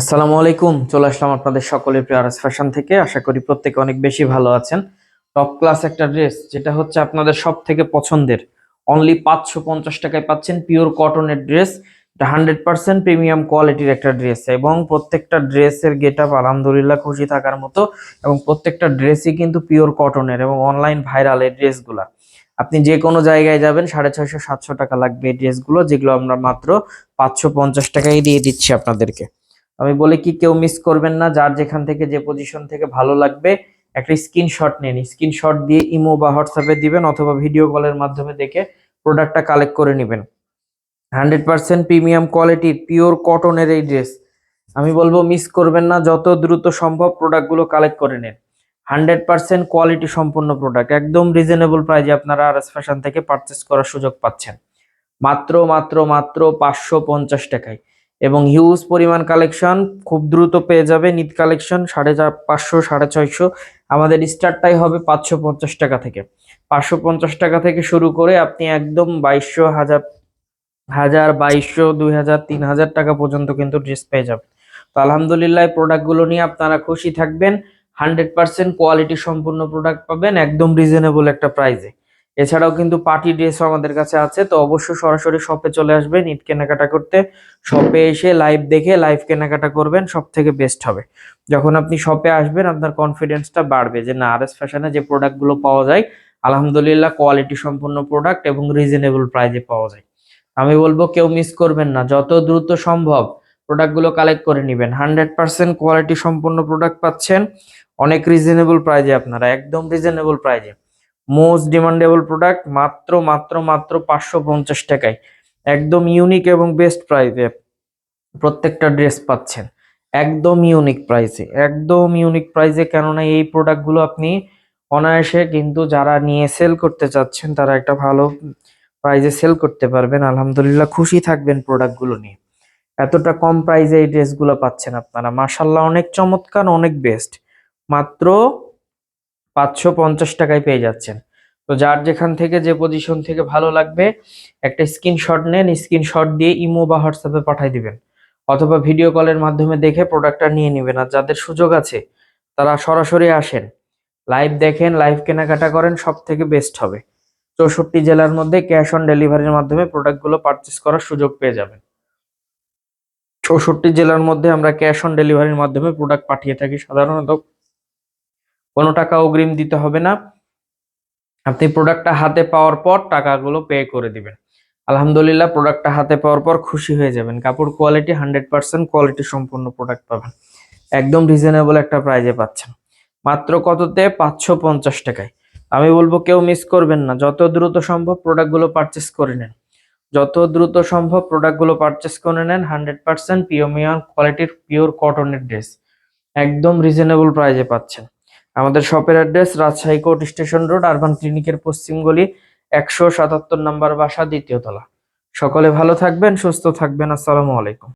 আসসালামু আলাইকুম। চলে আসলাম আপনাদের সকলের প্রিয় আরএস ফ্যাশন থেকে। আশা করি প্রত্যেকে অনেক বেশি ভালো আছেন। টপ ক্লাস একটা ড্রেস যেটা হচ্ছে আপনাদের সব থেকে পছন্দের। অনলি পাঁচশো পঞ্চাশ টাকায় পাচ্ছেন পিওর কটনের ড্রেস এটা হান্ড্রেড পার্সেন্ট প্রিমিয়াম কোয়ালিটির একটা ড্রেস এবং প্রত্যেকটা ড্রেসের গেট আপ আলহামদুলিল্লাহ খুশি থাকার মতো। এবং প্রত্যেকটা ড্রেসই কিন্তু পিওর কটনের এবং অনলাইন ভাইরাল এই ড্রেসগুলা আপনি যে কোনো জায়গায় যাবেন, সাড়ে ছয়শো, সাতশো টাকা লাগবে এই ড্রেসগুলো যেগুলো আমরা মাত্র পাঁচশো পঞ্চাশ টাকায় দিয়ে দিচ্ছি আপনাদেরকে। আমি বলে কি, কেউ মিস করবেন না, যার যেখান থেকে, যে পজিশন থেকে ভালো লাগবে, একটা স্ক্রিনশট নিন। স্ক্রিনশট দিয়ে ইমো বা হোয়াটসঅ্যাপে দিবেন অথবা ভিডিও কলের মাধ্যমে দেখে প্রোডাক্টটা কালেক্ট করে নেবেন। হান্ড্রেড পার্সেন্ট প্রিমিয়াম কোয়ালিটির পিওর কটনের এই ড্রেস আমি বলব মিস করবেন না, যত দ্রুত সম্ভব প্রোডাক্টগুলো কালেক্ট করে নেন। হান্ড্রেড পার্সেন্ট কোয়ালিটি সম্পন্ন প্রোডাক্ট একদম রিজনেবল প্রাইজে আপনারা আর এস ফ্যাশন থেকে পারচেস করার সুযোগ পাচ্ছেন। মাত্র মাত্র মাত্র পাঁচশো পঞ্চাশ টাকায়। এবং হিউজ পরিমাণ কালেকশন খুব দ্রুত পেয়ে যাবে। নিট কালেকশন সাড়ে চার, পাঁচশো, সাড়ে ছয়শো। আমাদের স্টার্টটাই হবে পাঁচশো পঞ্চাশ টাকা থেকে। পাঁচশো পঞ্চাশ টাকা থেকে শুরু করে আপনি একদম বাইশশো, হাজার হাজার, বাইশশো, দুই হাজার, তিন হাজার টাকা পর্যন্ত কিন্তু ড্রেস পেয়ে যাবেন। তো আলহামদুলিল্লাহ প্রোডাক্টগুলো নিয়ে আপনারা খুশি থাকবেন। হান্ড্রেড পার্সেন্ট কোয়ালিটি সম্পূর্ণ প্রোডাক্ট পাবেন, একদম রিজনেবল একটা প্রাইসে এছাড়াও কিন্তু পার্টি ড্রেসও আমাদের কাছে আছে, তো অবশ্যই সরাসরি শপে চলে আসবেন ইট কেনাকাটা করতে। শপে এসে লাইভ দেখে লাইভ কেনাকাটা করবেন সব থেকে বেস্ট হবে। যখন আপনি শপে আসবেন, আপনার কনফিডেন্সটা বাড়বে যে না আর এস ফ্যাশনে যে প্রোডাক্টগুলো পাওয়া যায়, আলহামদুলিল্লাহ কোয়ালিটি সম্পন্ন প্রোডাক্ট এবং রিজনেবল প্রাইজে পাওয়া যায়। আমি বলব, কেউ মিস করবেন না। যত দ্রুত সম্ভব প্রোডাক্টগুলো কালেক্ট করে নেবেন। হান্ড্রেড পার্সেন্ট কোয়ালিটি সম্পন্ন প্রোডাক্ট পাচ্ছেন, অনেক রিজনেবল প্রাইজে আপনারা, একদম রিজনেবল প্রাইজে মোস্ট ডিমান্ডেবল প্রোডাক্ট মাত্র মাত্র মাত্র পাঁচশো পঞ্চাশ টাকায়। একদম ইউনিক এবং বেস্ট প্রাইসে প্রত্যেকটা ড্রেস পাচ্ছেন। একদম ইউনিক প্রাইসে। একদম ইউনিক প্রাইসে কেননা এই প্রোডাক্টগুলো আপনি অনায়াসে কিন্তু যারা নিয়ে সেল করতে চাচ্ছেন, তারা একটা ভালো প্রাইসে সেল করতে পারবেন। আলহামদুলিল্লাহ খুশি থাকবেন প্রোডাক্টগুলো নিয়ে। এতটা কম প্রাইসে এই ড্রেসগুলো পাচ্ছেন আপনারা। মাসাল্লাহ অনেক চমৎকার, অনেক বেস্ট। মাত্র পাঁচশো পঞ্চাশ টাকায় পেয়ে যাচ্ছেন। তো যার যেখান থেকে যে পজিশন থেকে ভালো লাগবে, একটা স্ক্রিনশট নেন স্ক্রিনশট দিয়ে ইমো বা হোয়াটসঅ্যাপে পাঠিয়ে দিবেন। অথবা ভিডিও কলের মাধ্যমে দেখে প্রোডাক্টটা নিয়ে নেবেন। আর যাদের সুযোগ আছে, তারা সরাসরি আসেন। লাইভ দেখেন লাইভ কেনাকাটা করেন সব থেকে বেস্ট হবে। চৌষট্টি জেলার মধ্যে ক্যাশ অন ডেলিভারির মাধ্যমে প্রোডাক্টগুলো পারচেস করার সুযোগ পেয়ে যাবেন। চৌষট্টি জেলার মধ্যে আমরা ক্যাশ অন ডেলিভারির মাধ্যমে প্রোডাক্ট পাঠিয়ে থাকি সাধারণত। কোনো টাকা অগ্রিম দিতে হবে না। আপনি প্রোডাক্টটা হাতে পাওয়ার পর টাকাগুলো পে করে দিবেন। আলহামদুলিল্লাহ প্রোডাক্টটা হাতে পাওয়ার পর খুশি হয়ে যাবেন। কাপড় কোয়ালিটি হান্ড্রেড পার্সেন্ট কোয়ালিটি সম্পূর্ণ প্রোডাক্ট পাবেন। একদম রিজনেবল একটা প্রাইজে পাচ্ছেন। মাত্র কততে? পাঁচশো পঞ্চাশ টাকায়। আমি বলব কেউ মিস করবেন না। যত দ্রুত সম্ভব প্রোডাক্টগুলো পারচেস করে নেন। যত দ্রুত সম্ভব প্রোডাক্টগুলো পারচেস করে নেন। হান্ড্রেড পার্সেন্ট পিওমিয়ান কোয়ালিটির পিওর কটনের ড্রেস একদম রিজনেবল প্রাইজে পাচ্ছেন। আমাদের শপের address Rajshahi court station road, urban ক্লিনিকের পশ্চিম গলি একশো সাতাত্তর নম্বর বাসা দ্বিতীয়তলা সকলে ভালো থাকবেন, সুস্থ থাকবেন। আসসালামু আলাইকুম।